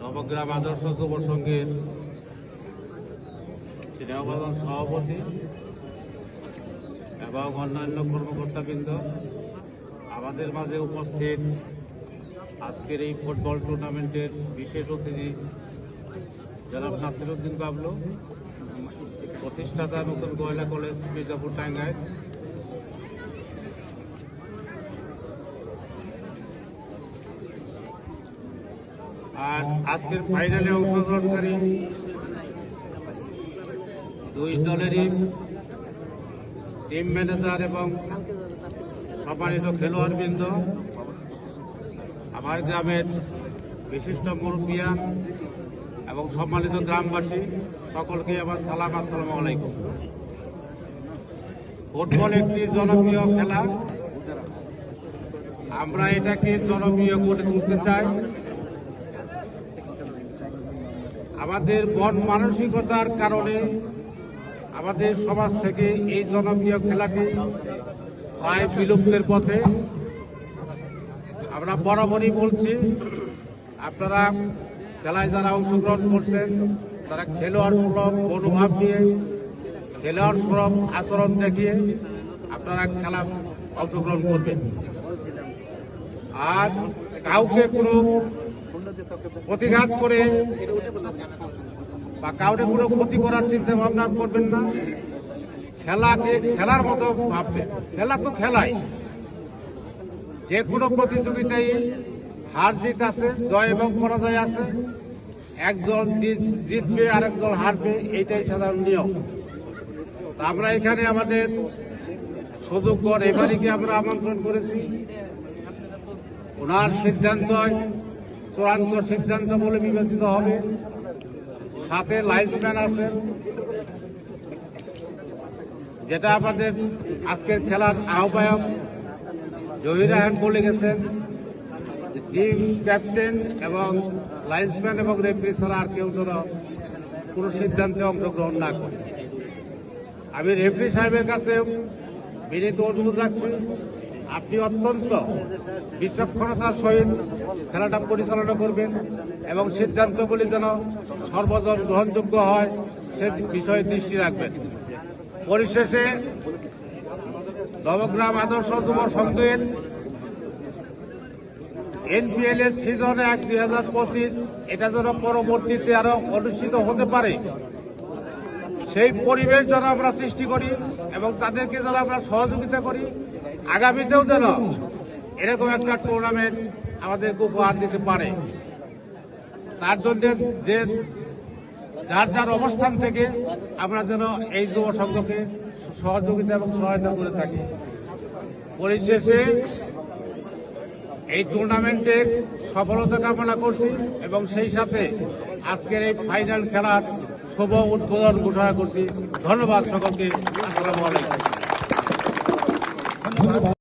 নবগ্রাম আদর্শ যুব সংঘের চিনাবাদন সভাপতি এবং অন্যান্য কর্মকর্তাবৃন্দ, আমাদের মাঝে উপস্থিত আজকের এই ফুটবল টুর্নামেন্টের বিশেষ অতিথি জনাব নাসিরুদ্দিন বাবলু, প্রতিষ্ঠাতা নতুন গোয়েলা কলেজ মির্জাপুর টাঙ্গাইল। আর আজকের ফাইনালে অংশগ্রহণকারী দুই দলেরই টিম ম্যানেজার এবং সম্মানিত খেলোয়াড়বৃন্দ। আমার গ্রামের বিশিষ্ট মুরব্বিয়া এবং সম্মানিত গ্রামবাসী, সকলকে আমার সালাম, আসসালামু আলাইকুম। ফুটবল একটি জনপ্রিয় খেলা। আমরা এটাকে জনপ্রিয় করে তুলতে চাই। আমাদের মন মানসিকতার কারণে আমাদের সমাজ থেকে এই জনপ্রিয় খেলাটি প্রায় বিলুপ্তের পথে। আমরা বরাবরই বলছি, আপনারা খেলায় যারা অংশগ্রহণ করছেন, তারা খেলোয়াড় সুলভ মনোভাব নিয়ে, খেলোয়াড় সুলভ আচরণ দেখিয়ে আপনারা খেলা অংশগ্রহণ করবেন। আর কাউকে কোনো প্রতিঘাত করে বা কাউকে কোনো ক্ষতি করার চিন্তা ভাবনা করবেন না। খেলাকে খেলার মতো ভাববেন। খেলা তো খেলাই। যে কোনো প্রতিযোগিতায় হার জিত আছে, জয় এবং পরাজয় আছে। একজন জিতবে আর একদল হারবে, এইটাই সাধারণ নিয়ম। আমরা এখানে আমাদের সুযোগ্য রেফারিকে আমরা আমন্ত্রণ করেছি। ওনার সিদ্ধান্ত চূড়ান্ত সিদ্ধান্ত বলে বিবেচিত হবে। সাথে লাইন্সম্যান আছেন যেটা আমাদের আজকের খেলার আহ্বায়ক জহির রাহান বলে গেছেন টিম ক্যাপ্টেন এবং লাইন্সম্যান এবং রেফারি ছাড়া আর কেউ যেন কোনো সিদ্ধান্তে অংশগ্রহণ না করে। আমি রেফারি সাহেবের কাছে বিনীত অনুরোধ রাখছি। আপনি অত্যন্ত বিচক্ষণতার সহিত খেলাটা পরিচালনা করবেন এবং সিদ্ধান্তগুলি যেন সর্বজন গ্রহণযোগ্য হয়, সে বিষয়ে দৃষ্টি রাখবেন। পরিশেষে নবগ্রাম আদর্শ যুব সংঘের এনপিএল এর সিজন এক দুই এটা যেন পরবর্তীতে আরও অনুষ্ঠিত হতে পারে। সেই পরিবেশ যেন আমরা সৃষ্টি করি এবং তাদেরকে যেন আমরা সহযোগিতা করি। আগামীতেও যেন এরকম একটা টুর্নামেন্ট আমাদেরকে উপহার দিতে পারে। তার জন্য যে যার যার অবস্থান থেকে আমরা যেন এই যুব সংঘকে সহযোগিতা এবং সহায়তা করে থাকি। পরিশেষে এই টুর্নামেন্টের সফলতা কামনা করছি এবং সেই সাথে আজকের এই ফাইনাল খেলার শুভ উদ্বোধন ঘোষণা করছি। ধন্যবাদ সকলকে। আসসালামু